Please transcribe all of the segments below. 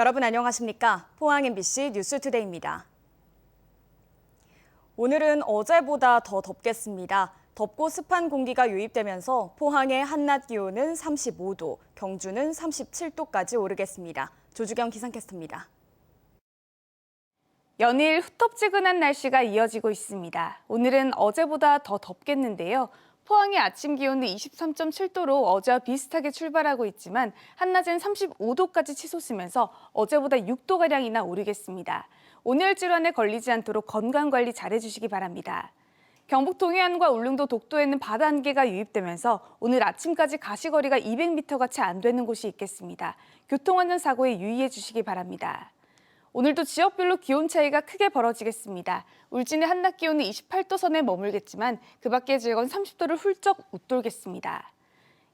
여러분 안녕하십니까? 포항 MBC 뉴스투데이입니다. 오늘은 어제보다 더 덥겠습니다. 덥고 습한 공기가 유입되면서 포항의 한낮 기온은 35도, 경주는 37도까지 오르겠습니다. 조주경 기상캐스터입니다. 연일 후텁지근한 날씨가 이어지고 있습니다. 오늘은 어제보다 더 덥겠는데요. 포항의 아침 기온은 23.7도로 어제와 비슷하게 출발하고 있지만 한낮엔 35도까지 치솟으면서 어제보다 6도가량이나 오르겠습니다. 온열 질환에 걸리지 않도록 건강관리 잘해주시기 바랍니다. 경북 동해안과 울릉도 독도에는 바다 안개가 유입되면서 오늘 아침까지 가시거리가 200m가 채 안 되는 곳이 있겠습니다. 교통안전 사고에 유의해 주시기 바랍니다. 오늘도 지역별로 기온 차이가 크게 벌어지겠습니다. 울진의 한낮 기온은 28도 선에 머물겠지만 그 밖의 지역은 30도를 훌쩍 웃돌겠습니다.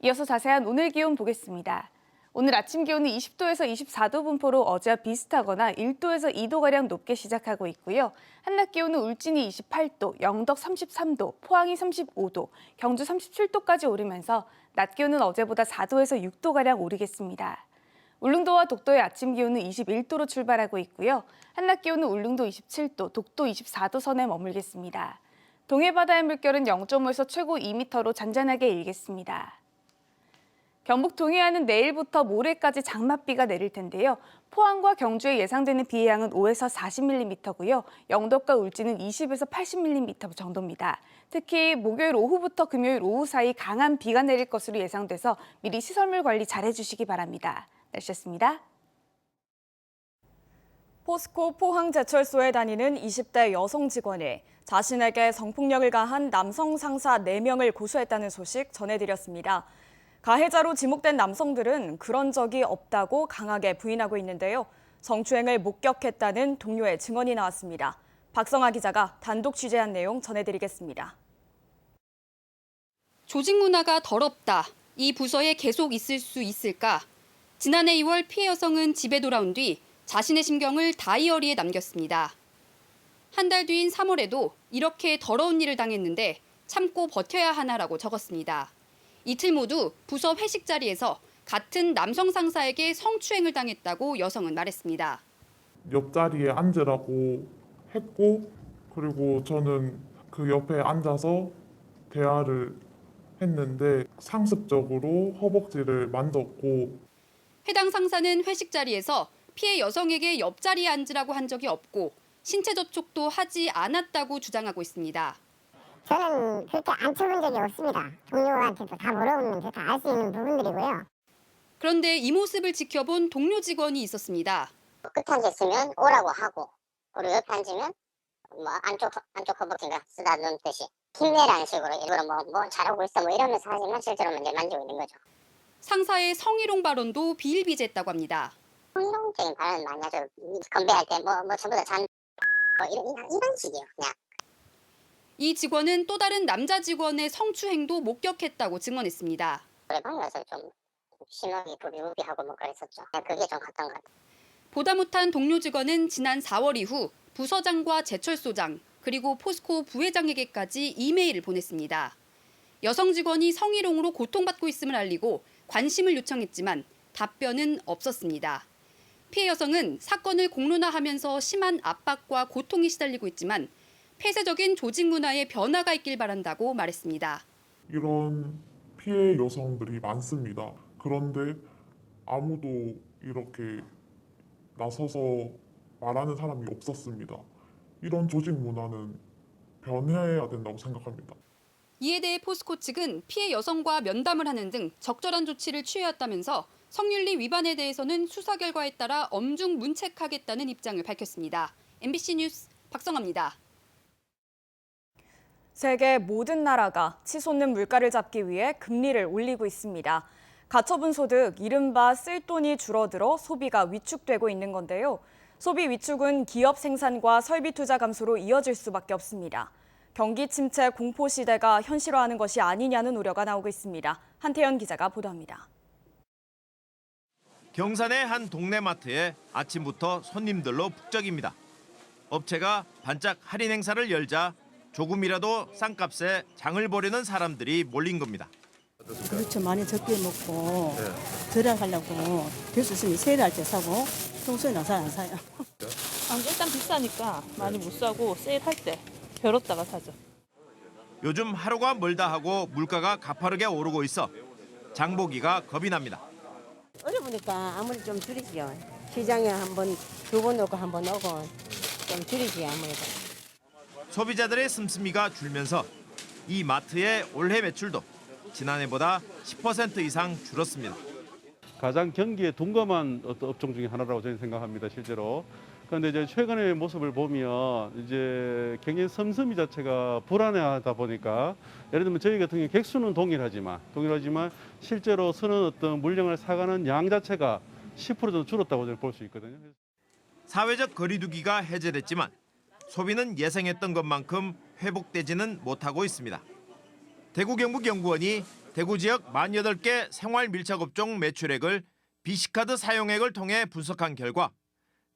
이어서 자세한 오늘 기온 보겠습니다. 오늘 아침 기온은 20도에서 24도 분포로 어제와 비슷하거나 1도에서 2도가량 높게 시작하고 있고요. 한낮 기온은 울진이 28도, 영덕 33도, 포항이 35도, 경주 37도까지 오르면서 낮 기온은 어제보다 4도에서 6도가량 오르겠습니다. 울릉도와 독도의 아침 기온은 21도로 출발하고 있고요. 한낮 기온은 울릉도 27도, 독도 24도 선에 머물겠습니다. 동해 바다의 물결은 0.5에서 최고 2m로 잔잔하게 일겠습니다. 경북 동해안은 내일부터 모레까지 장맛비가 내릴 텐데요. 포항과 경주에 예상되는 비의 양은 5에서 40mm고요. 영덕과 울진은 20에서 80mm 정도입니다. 특히 목요일 오후부터 금요일 오후 사이 강한 비가 내릴 것으로 예상돼서 미리 시설물 관리 잘 해주시기 바랍니다. 날씨였습니다. 포스코 포항제철소에 다니는 20대 여성 직원이 자신에게 성폭력을 가한 남성 상사 4명을 고소했다는 소식 전해드렸습니다. 가해자로 지목된 남성들은 그런 적이 없다고 강하게 부인하고 있는데요. 성추행을 목격했다는 동료의 증언이 나왔습니다. 박성아 기자가 단독 취재한 내용 전해드리겠습니다. 조직 문화가 더럽다. 이 부서에 계속 있을 수 있을까? 지난해 2월 피해 여성은 집에 돌아온 뒤 자신의 심경을 다이어리에 남겼습니다. 한 달 뒤인 3월에도 이렇게 더러운 일을 당했는데 참고 버텨야 하나라고 적었습니다. 이틀 모두 부서 회식 자리에서 같은 남성 상사에게 성추행을 당했다고 여성은 말했습니다. 옆자리에 앉으라고 했고 그리고 저는 그 옆에 앉아서 대화를 했는데 상습적으로 허벅지를 만졌고 해당 상사는 회식 자리에서 피해 여성에게 옆자리에 앉으라고 한 적이 없고 신체 접촉도 하지 않았다고 주장하고 있습니다. 저는 그렇게 안 쳐본 적이 없습니다. 동료한테도 다 물어보면 다 알 수 있는 부분들이고요. 그런데 이 모습을 지켜본 동료 직원이 있었습니다. 끝에 앉았으면 오라고 하고 그리고 옆에 앉으면 뭐 안쪽 안쪽 허벅지가 쓰다듬 듯이 힘내라는 식으로 일부러 뭐, 뭐 잘하고 있어 뭐 이러면서 하지만 실제로는 이제 만지고 있는 거죠. 상사의 성희롱 발언도 비일비재했다고 합니다. 성희롱적인 발언 많이 하죠. 건배할 때 뭐 뭐 전부 다잔 뭐 이런 이런 식이요. 그냥 이 직원은 또 다른 남자 직원의 성추행도 목격했다고 증언했습니다. 노래방 가서 좀 심하게 부비부비하고 뭐 그랬었죠. 그게 좀 갔던 것 같아요. 보다 못한 동료 직원은 지난 4월 이후 부서장과 제철 소장 그리고 포스코 부회장에게까지 이메일을 보냈습니다. 여성 직원이 성희롱으로 고통받고 있음을 알리고 관심을 요청했지만 답변은 없었습니다. 피해 여성은 사건을 공론화하면서 심한 압박과 고통이 시달리고 있지만 폐쇄적인 조직 문화에 변화가 있길 바란다고 말했습니다. 이런 피해 여성들이 많습니다. 그런데 아무도 이렇게 나서서 말하는 사람이 없었습니다. 이런 조직 문화는 변해야 된다고 생각합니다. 이에 대해 포스코 측은 피해 여성과 면담을 하는 등 적절한 조치를 취해왔다면서 성윤리 위반에 대해서는 수사 결과에 따라 엄중 문책하겠다는 입장을 밝혔습니다. MBC 뉴스 박성아입니다. 세계 모든 나라가 치솟는 물가를 잡기 위해 금리를 올리고 있습니다. 가처분 소득, 이른바 쓸 돈이 줄어들어 소비가 위축되고 있는 건데요. 소비 위축은 기업 생산과 설비 투자 감소로 이어질 수밖에 없습니다. 경기 침체 공포 시대가 현실화하는 것이 아니냐는 우려가 나오고 있습니다. 한태연 기자가 보도합니다. 경산의 한 동네 마트에 아침부터 손님들로 북적입니다. 업체가 반짝 할인 행사를 열자 조금이라도 싼값에 장을 보려는 사람들이 몰린 겁니다. 그렇죠. 많이 적게 먹고 덜어가려고 될 수 있으면 세일 할 때 사고 평소에는 잘안 사요. 아, 일단 비싸니까 많이 못 사고 세일할 때 벼렀다가 사죠. 요즘 하루가 멀다 하고 물가가 가파르게 오르고 있어 장보기가 겁이 납니다. 어려우니까 아무래도 좀 줄이지요. 시장에 한 번 두 번 오고 한 번 오고 좀 줄이지 아무래도. 소비자들의 씀씀이가 줄면서 이 마트의 올해 매출도 지난해보다 10% 이상 줄었습니다. 가장 경기에 둔감한 어떤 업종 중에 하나라고 저는 생각합니다, 실제로. 그런데 이제 최근의 모습을 보면 이제 경기 섬섬이 자체가 불안해하다 보니까 예를 들면 저희 같은 경우 객수는 동일하지만 동일하지만 실제로 쓰는 어떤 물량을 사가는 양 자체가 10% 정도 줄었다고 볼 수 있거든요. 사회적 거리두기가 해제됐지만 소비는 예상했던 것만큼 회복되지는 못하고 있습니다. 대구 경북 연구원이 대구 지역 48개 생활 밀착 업종 매출액을 비시카드 사용액을 통해 분석한 결과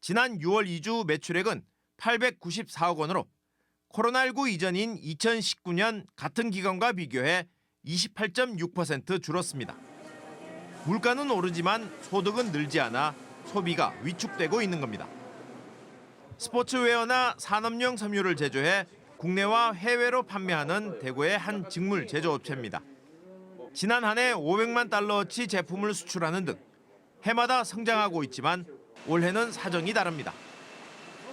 지난 6월 2주 매출액은 894억 원으로 코로나19 이전인 2019년 같은 기간과 비교해 28.6% 줄었습니다. 물가는 오르지만 소득은 늘지 않아 소비가 위축되고 있는 겁니다. 스포츠웨어나 산업용 섬유를 제조해 국내와 해외로 판매하는 대구의 한 직물 제조업체입니다. 지난 한 해 500만 달러어치 제품을 수출하는 등 해마다 성장하고 있지만 올해는 사정이 다릅니다.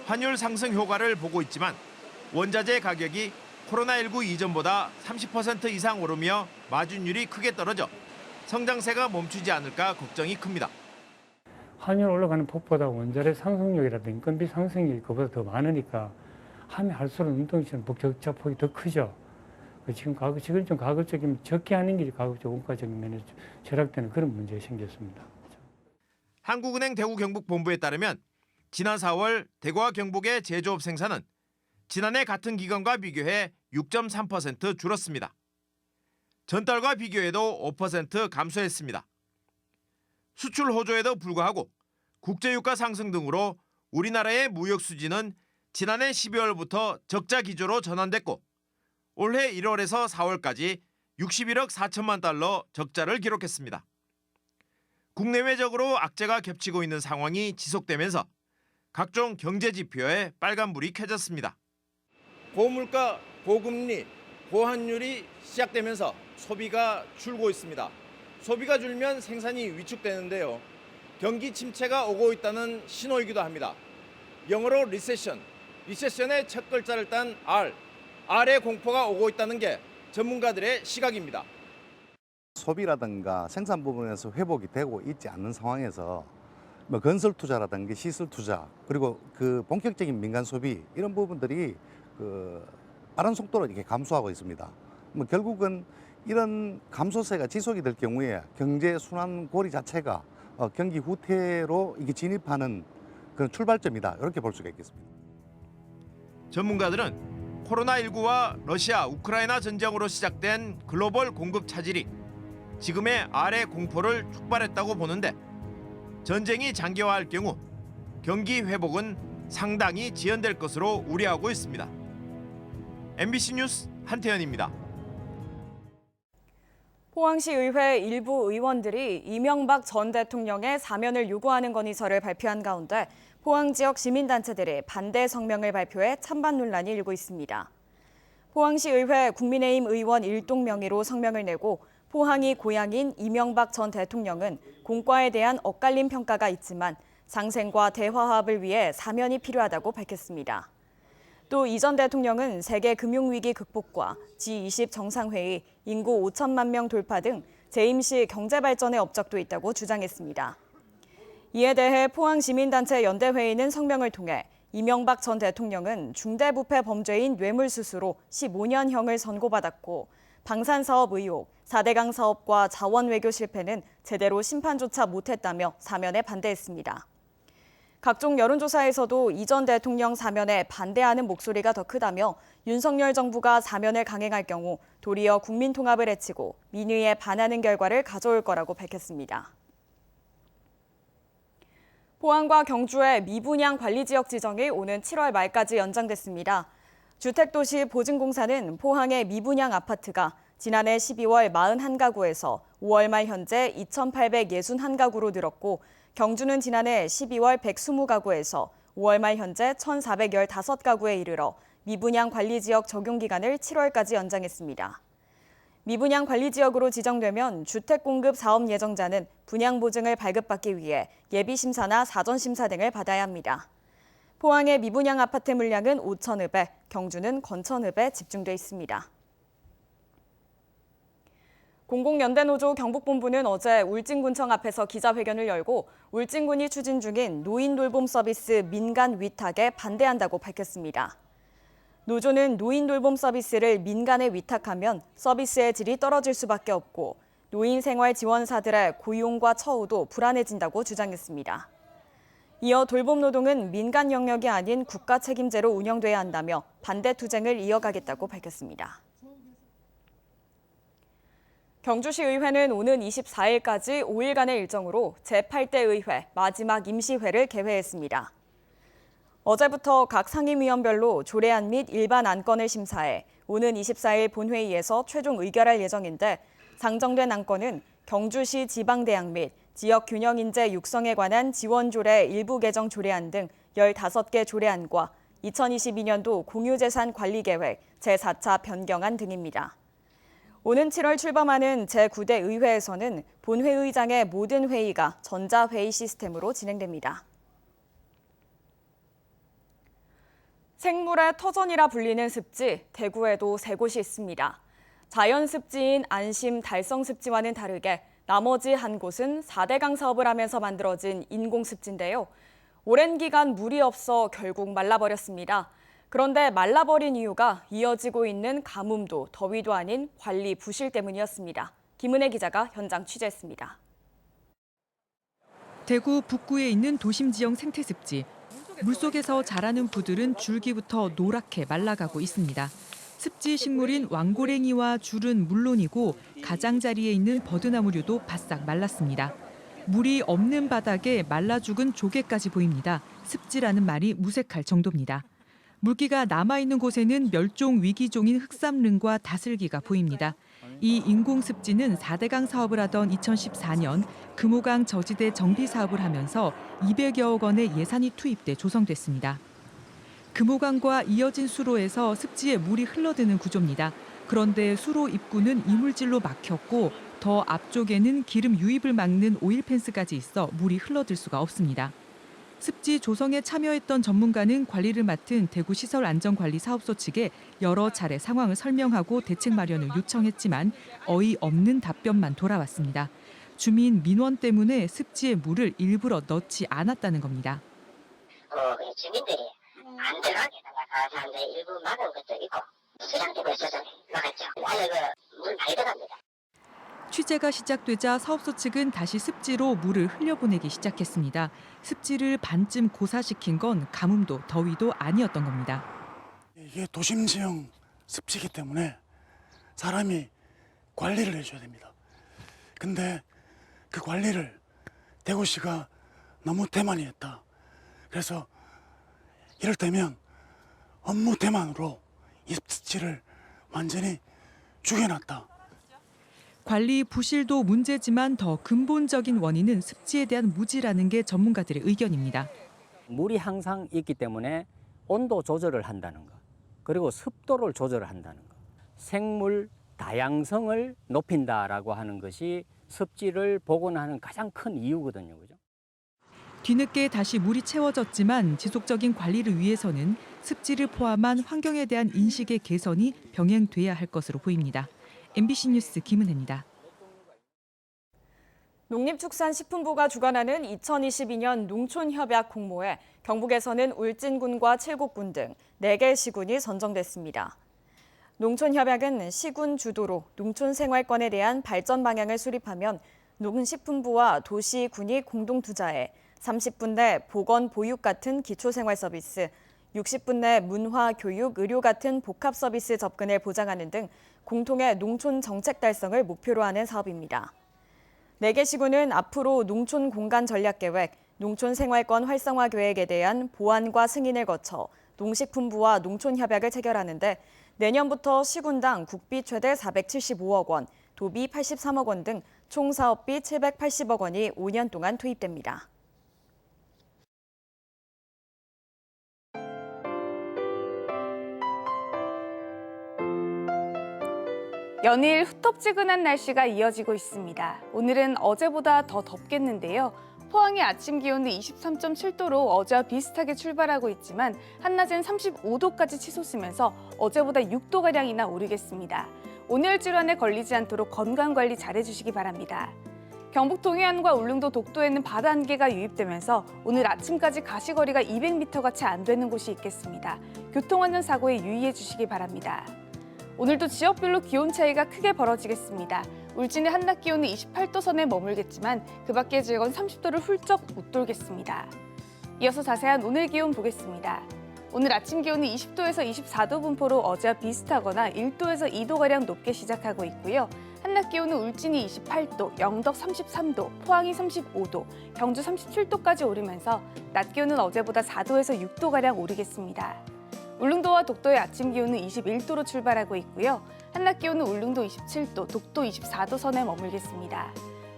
환율 상승 효과를 보고 있지만 원자재 가격이 코로나19 이전보다 30% 이상 오르며 마진율이 크게 떨어져 성장세가 멈추지 않을까 걱정이 큽니다. 환율 올라가는 폭보다 원자재 상승률이라든지 인건비 상승률이 그보다 더 많으니까 하면 할수록 운동시장 적자 폭이 더 크죠. 그 지금 가격, 지금 좀 가급적이면 적게 하는 게 가급적 원가적인 면에서 절약되는 그런 문제가 생겼습니다. 한국은행 대구 경북 본부에 따르면 지난 4월 대구와 경북의 제조업 생산은 지난해 같은 기간과 비교해 6.3% 줄었습니다. 전달과 비교해도 5% 감소했습니다. 수출 호조에도 불구하고 국제유가 상승 등으로 우리나라의 무역 수지는 지난해 12월부터 적자 기조로 전환됐고 올해 1월에서 4월까지 61억 4천만 달러 적자를 기록했습니다. 국내외적으로 악재가 겹치고 있는 상황이 지속되면서 각종 경제 지표에 빨간불이 켜졌습니다. 고물가, 고금리, 고환율이 시작되면서 소비가 줄고 있습니다. 소비가 줄면 생산이 위축되는데요. 경기 침체가 오고 있다는 신호이기도 합니다. 영어로 리세션, 리세션의 첫 글자를 딴 R, R의 공포가 오고 있다는 게 전문가들의 시각입니다. 소비라든가 생산 부분에서 회복이 되고 있지 않는 상황에서 뭐 건설 투자라든가 시설 투자 그리고 그 본격적인 민간 소비 이런 부분들이 그 빠른 속도로 이렇게 감소하고 있습니다. 뭐 결국은 이런 감소세가 지속이 될 경우에 경제 순환 고리 자체가 어, 경기 후퇴로 이게 진입하는 그런 출발점이다 이렇게 볼 수가 있겠습니다. 전문가들은 코로나19와 러시아, 우크라이나 전쟁으로 시작된 글로벌 공급 차질이 지금의 아래 공포를 촉발했다고 보는데 전쟁이 장기화할 경우 경기 회복은 상당히 지연될 것으로 우려하고 있습니다. MBC 뉴스 한태현입니다. 포항시 의회 일부 의원들이 이명박 전 대통령의 사면을 요구하는 건의서를 발표한 가운데 포항 지역 시민단체들이 반대 성명을 발표해 찬반 논란이 일고 있습니다. 포항시 의회 국민의힘 의원 일동 명의로 성명을 내고 포항이 고향인 이명박 전 대통령은 공과에 대한 엇갈린 평가가 있지만 장생과 대화합을 위해 사면이 필요하다고 밝혔습니다. 또 이 전 대통령은 세계 금융위기 극복과 G20 정상회의, 인구 5천만 명 돌파 등 재임 시 경제 발전의 업적도 있다고 주장했습니다. 이에 대해 포항시민단체 연대회의는 성명을 통해 이명박 전 대통령은 중대부패 범죄인 뇌물수수로 15년형을 선고받았고 방산사업 의혹, 4대강 사업과 자원 외교 실패는 제대로 심판조차 못했다며 사면에 반대했습니다. 각종 여론조사에서도 이전 대통령 사면에 반대하는 목소리가 더 크다며 윤석열 정부가 사면을 강행할 경우 도리어 국민 통합을 해치고 민의에 반하는 결과를 가져올 거라고 밝혔습니다. 포항과 경주의 미분양 관리 지역 지정이 오는 7월 말까지 연장됐습니다. 주택도시 보증공사는 포항의 미분양 아파트가 지난해 12월 41가구에서 5월 말 현재 2,861가구로 늘었고 경주는 지난해 12월 120가구에서 5월 말 현재 1,415가구에 이르러 미분양 관리 지역 적용 기간을 7월까지 연장했습니다. 미분양 관리 지역으로 지정되면 주택 공급 사업 예정자는 분양 보증을 발급받기 위해 예비 심사나 사전 심사 등을 받아야 합니다. 포항의 미분양 아파트 물량은 5천읍에, 경주는 건천읍에 집중돼 있습니다. 공공연대노조 경북본부는 어제 울진군청 앞에서 기자회견을 열고 울진군이 추진 중인 노인 돌봄 서비스 민간 위탁에 반대한다고 밝혔습니다. 노조는 노인 돌봄 서비스를 민간에 위탁하면 서비스의 질이 떨어질 수밖에 없고 노인 생활 지원사들의 고용과 처우도 불안해진다고 주장했습니다. 이어 돌봄 노동은 민간 영역이 아닌 국가 책임제로 운영돼야 한다며 반대 투쟁을 이어가겠다고 밝혔습니다. 경주시 의회는 오는 24일까지 5일간의 일정으로 제8대 의회 마지막 임시회를 개회했습니다. 어제부터 각 상임위원별로 조례안 및 일반 안건을 심사해 오는 24일 본회의에서 최종 의결할 예정인데 상정된 안건은 경주시 지방대학 및 지역 균형 인재 육성에 관한 지원 조례 일부 개정 조례안 등 15개 조례안과 2022년도 공유재산 관리 계획 제4차 변경안 등입니다. 오는 7월 출범하는 제9대 의회에서는 본회의장의 모든 회의가 전자회의 시스템으로 진행됩니다. 생물의 터전이라 불리는 습지, 대구에도 세 곳이 있습니다. 자연 습지인 안심 달성 습지와는 다르게 나머지 한 곳은 4대강 사업을 하면서 만들어진 인공 습지인데요. 오랜 기간 물이 없어 결국 말라버렸습니다. 그런데 말라버린 이유가 이어지고 있는 가뭄도 더위도 아닌 관리 부실 때문이었습니다. 김은혜 기자가 현장 취재했습니다. 대구 북구에 있는 도심 지형 생태습지. 물속에서 자라는 부들은 줄기부터 노랗게 말라가고 있습니다. 습지 식물인 왕고랭이와 줄은 물론이고 가장자리에 있는 버드나무류도 바싹 말랐습니다. 물이 없는 바닥에 말라 죽은 조개까지 보입니다. 습지라는 말이 무색할 정도입니다. 물기가 남아있는 곳에는 멸종 위기종인 흑삼릉과 다슬기가 보입니다. 이 인공습지는 4대강 사업을 하던 2014년 금호강 저지대 정비 사업을 하면서 200여억 원의 예산이 투입돼 조성됐습니다. 금호강과 이어진 수로에서 습지에 물이 흘러드는 구조입니다. 그런데 수로 입구는 이물질로 막혔고 더 앞쪽에는 기름 유입을 막는 오일 펜스까지 있어 물이 흘러들 수가 없습니다. 습지 조성에 참여했던 전문가는 관리를 맡은 대구시설안전관리사업소 측에 여러 차례 상황을 설명하고 대책 마련을 요청했지만 어이없는 답변만 돌아왔습니다. 주민 민원 때문에 습지에 물을 일부러 넣지 않았다는 겁니다. 어, 주민들이 안 들어가게 다 사람들 일부 막은 것도 있고 수량되고 있어서 막았죠. 원래 그물 많이 들어갑니다. 취재가 시작되자 사업소 측은 다시 습지로 물을 흘려보내기 시작했습니다. 습지를 반쯤 고사시킨 건 가뭄도 더위도 아니었던 겁니다. 이게 도심 지형 습지기 때문에 사람이 관리를 해줘야 됩니다. 근데 그 관리를 대구시가 너무 대만히 했다. 그래서 이를테면 업무 대만으로 이 습지를 완전히 죽여놨다. 관리 부실도 문제지만 더 근본적인 원인은 습지에 대한 무지라는 게 전문가들의 의견입니다. 물이 항상 있기 때문에 온도 조절을 한다는 것, 그리고 습도를 조절을 한다는 것, 생물 다양성을 높인다라고 하는 것이 습지를 복원하는 가장 큰 이유거든요. 그죠? 뒤늦게 다시 물이 채워졌지만 지속적인 관리를 위해서는 습지를 포함한 환경에 대한 인식의 개선이 병행돼야 할 것으로 보입니다. MBC 뉴스 김은혜입니다. 농림축산식품부가 주관하는 2022년 농촌협약 공모에 경북에서는 울진군과 칠곡군 등 4개 시군이 선정됐습니다. 농촌협약은 시군 주도로 농촌 생활권에 대한 발전 방향을 수립하면 농식품부와 도시, 군이 공동 투자해 30분 내 보건, 보육 같은 기초생활 서비스, 60분 내 문화, 교육, 의료 같은 복합 서비스 접근을 보장하는 등 공통의 농촌 정책 달성을 목표로 하는 사업입니다. 4개 시군은 앞으로 농촌 공간 전략 계획, 농촌 생활권 활성화 계획에 대한 보완과 승인을 거쳐 농식품부와 농촌 협약을 체결하는데 내년부터 시군당 국비 최대 475억 원, 도비 83억 원 등 총 사업비 780억 원이 5년 동안 투입됩니다. 연일 후텁지근한 날씨가 이어지고 있습니다. 오늘은 어제보다 더 덥겠는데요. 포항의 아침 기온은 23.7도로 어제와 비슷하게 출발하고 있지만 한낮엔 35도까지 치솟으면서 어제보다 6도가량이나 오르겠습니다. 온열 질환에 걸리지 않도록 건강관리 잘해주시기 바랍니다. 경북 동해안과 울릉도 독도에는 바다 안개가 유입되면서 오늘 아침까지 가시거리가 200m가 채 안 되는 곳이 있겠습니다. 교통안전 사고에 유의해 주시기 바랍니다. 오늘도 지역별로 기온 차이가 크게 벌어지겠습니다. 울진의 한낮 기온은 28도 선에 머물겠지만 그 밖의 지역은 30도를 훌쩍 웃돌겠습니다. 이어서 자세한 오늘 기온 보겠습니다. 오늘 아침 기온은 20도에서 24도 분포로 어제와 비슷하거나 1도에서 2도가량 높게 시작하고 있고요. 한낮 기온은 울진이 28도, 영덕 33도, 포항이 35도, 경주 37도까지 오르면서 낮 기온은 어제보다 4도에서 6도가량 오르겠습니다. 울릉도와 독도의 아침 기온은 21도로 출발하고 있고요. 한낮 기온은 울릉도 27도, 독도 24도 선에 머물겠습니다.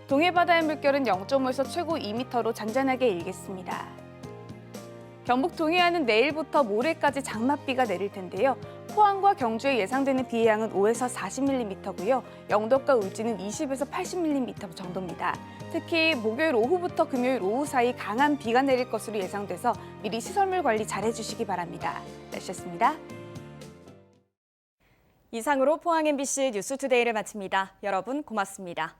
동해 바다의 물결은 0.5에서 최고 2m로 잔잔하게 일겠습니다. 경북 동해안은 내일부터 모레까지 장맛비가 내릴 텐데요. 포항과 경주에 예상되는 비의 양은 5에서 40mm고요. 영덕과 울진은 20에서 80mm 정도입니다. 특히 목요일 오후부터 금요일 오후 사이 강한 비가 내릴 것으로 예상돼서 미리 시설물 관리 잘해주시기 바랍니다. 날씨였습니다. 이상으로 포항 MBC 뉴스투데이를 마칩니다. 여러분 고맙습니다.